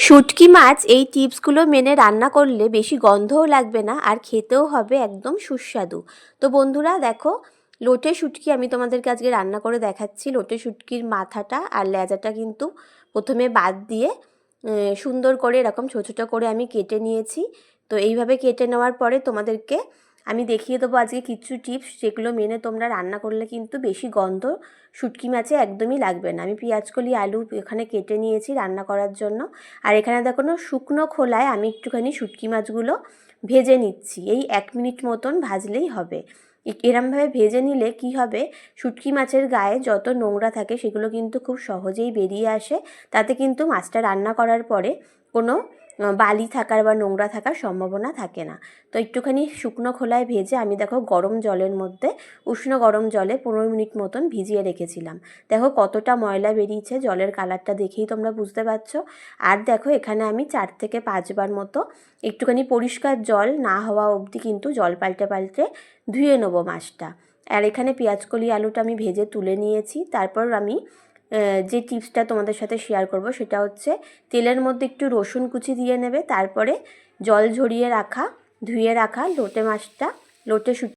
শুটকি মাছ এই টিপসগুলো মেনে রান্না করলে বেশি গন্ধও লাগবে না আর খেতেও হবে একদম সুস্বাদু। তো বন্ধুরা দেখো, লোটে শুটকি আমি তোমাদেরকে আজকে রান্না করে দেখাচ্ছি। লোটে শুটকির মাথাটা আর লেজাটা কিন্তু প্রথমে বাদ দিয়ে সুন্দর করে এরকম ছোটো ছোটো করে আমি কেটে নিয়েছি। তো এইভাবে কেটে নেওয়ার পরে তোমাদেরকে আমি দেখিয়ে দেবো আজকে কিছু টিপস যেগুলো মেনে তোমরা রান্না করলে কিন্তু বেশি গন্ধ শুটকি মাছে একদমই লাগবে না। আমি পেঁয়াজকলি আলু এখানে কেটে নিয়েছি রান্না করার জন্য। আর এখানে দেখো শুকনো খোলায় আমি একটুখানি শুটকি মাছগুলো ভেজে নিচ্ছি। এই এক মিনিট মতন ভাজলেই হবে। এরমভাবে ভেজে নিলে কি হবে? শুটকি মাছের গায়ে যত নোংরা থাকে সেগুলো কিন্তু খুব সহজেই বেরিয়ে আসে। তাতে কিন্তু মাছটা রান্না করার পরে কোনো বালি থাকার বা নোংরা থাকার সম্ভাবনা থাকে না। তো একটুখানি শুকনো খোলায় ভেজে আমি দেখো গরম জলের মধ্যে উষ্ণ গরম জলে পনেরো মিনিট মতন ভিজিয়ে রেখেছিলাম। দেখো কতটা ময়লা বেরিয়েছে জলের কালারটা দেখেই তোমরা বুঝতে পারছ। আর দেখো এখানে আমি চার থেকে পাঁচবার মতো একটুখানি পরিষ্কার জল না হওয়া অবধি কিন্তু জল পাল্টে পাল্টে ধুয়ে নেব মাছটা। আর এখানে পেঁয়াজকলি আলুটা আমি ভেজে তুলে নিয়েছি। তারপর আমি যে টিপসটা তোমাদের সাথে শেয়ার করব সেটা হচ্ছে তেলের মধ্যে একটু রসুন কুচি দিয়ে নেবে, তারপরে জল ঝরিয়ে রাখা, ধুয়ে রাখা লোটে মাছটা, লোটে